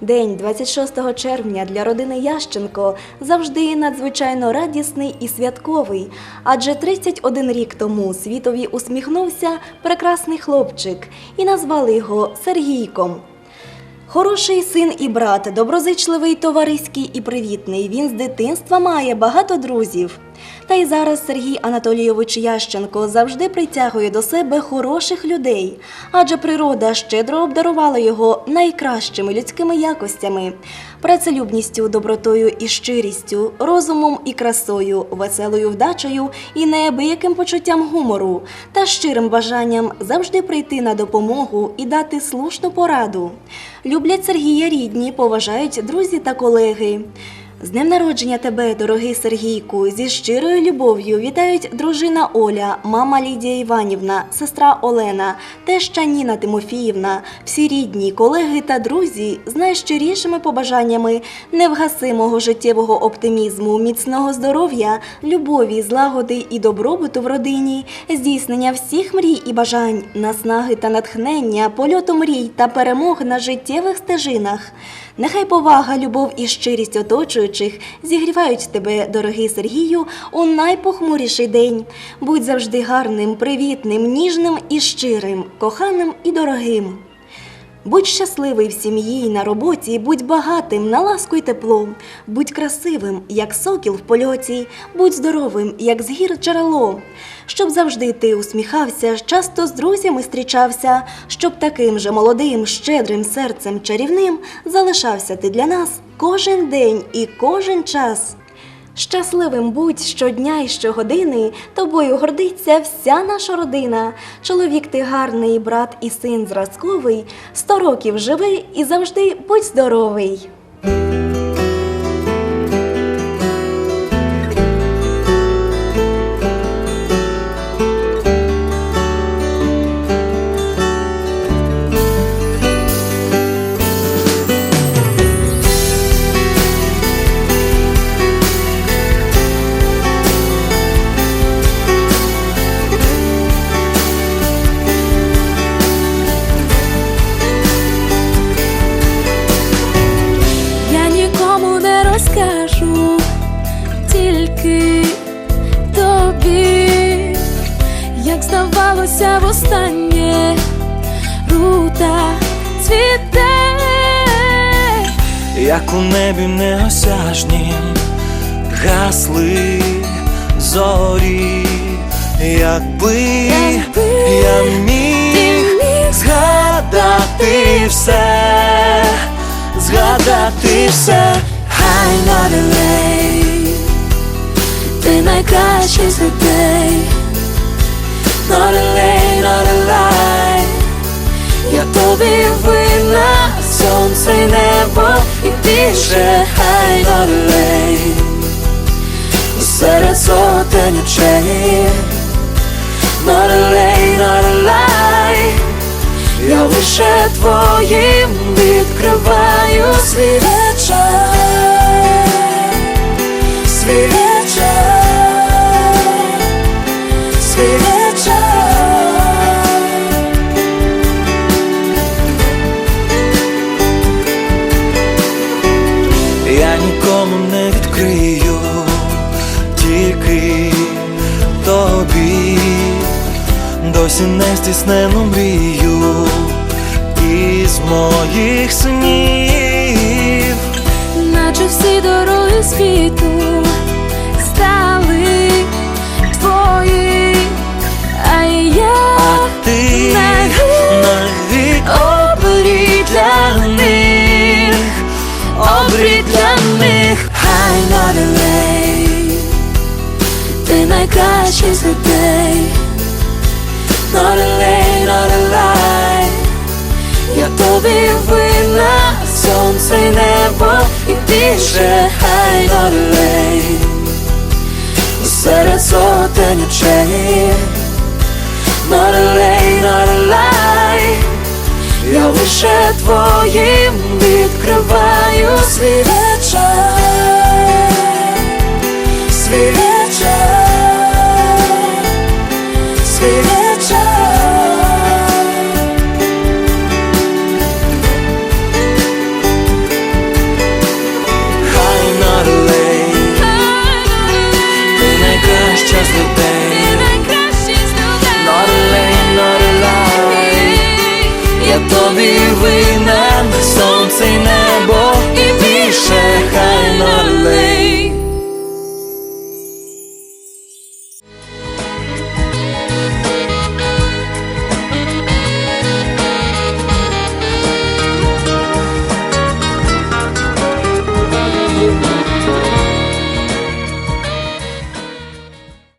день, 26 червня, для родини Ященко завжди надзвичайно радісний і святковий. Адже 31 рік тому світові усміхнувся прекрасний хлопчик і назвали його Сергійком. Хороший син і брат, доброзичливий, товариський і привітний. Він з дитинства має багато друзів. Та й зараз Сергій Анатолійович Ященко завжди притягує до себе хороших людей, адже природа щедро обдарувала його найкращими людськими якостями, працелюбністю, добротою і щирістю, розумом і красою, веселою вдачею і неабияким почуттям гумору та щирим бажанням завжди прийти на допомогу і дати слушну пораду. Люблять Сергія рідні, поважають друзі та колеги. З днем народження тебе, дорогий Сергійку, зі щирою любов'ю вітають дружина Оля, мама Лідія Іванівна, сестра Олена, теща Ніна Тимофіївна, всі рідні, колеги та друзі з найщирішими побажаннями невгасимого життєвого оптимізму, міцного здоров'я, любові, злагоди і добробуту в родині, здійснення всіх мрій і бажань, наснаги та натхнення, польоту мрій та перемог на життєвих стежинах. Нехай повага, любов і щирість оточуючих зігрівають тебе, дорогий Сергію, у найпохмуріший день. Будь завжди гарним, привітним, ніжним і щирим, коханим і дорогим. Будь щасливий в сім'ї й на роботі, будь багатим на ласку й тепло, будь красивим, як сокіл в польоті, будь здоровим, як з гір джерело, щоб завжди ти усміхався, часто з друзями зустрічався, щоб таким же молодим, щедрим серцем чарівним залишався ти для нас кожен день і кожен час. Щасливим будь щодня і щогодини, тобою гордиться вся наша родина. Чоловік ти гарний, брат і син зразковий, сто років живи і завжди будь здоровий. Розкажу, тільки тобі, як здавалося востаннє, рута цвіте. як у небі неосяжнім гасли зорі, якби Якби я міг міг згадати все, згадати все, Not delay Ти найкращий з людей a lie. Я тобі винна Сонце й небо і більше Хай delay Серед сотень очей not a я лише твоїм відкриваю свій вечір, досі не стіснену мрію. Із моїх снів. наче всі дороги світу стали твої, а я А ти навік обрій для них, обрій для них, хай Ти найкращий з людей, not a lay, not a lie Я тобі винна, сонце й небо і більше, хай not delay Серед сотень очей. Not a lay, not a lie Я лише твоїм відкриваю свій тобі винен сонце й небо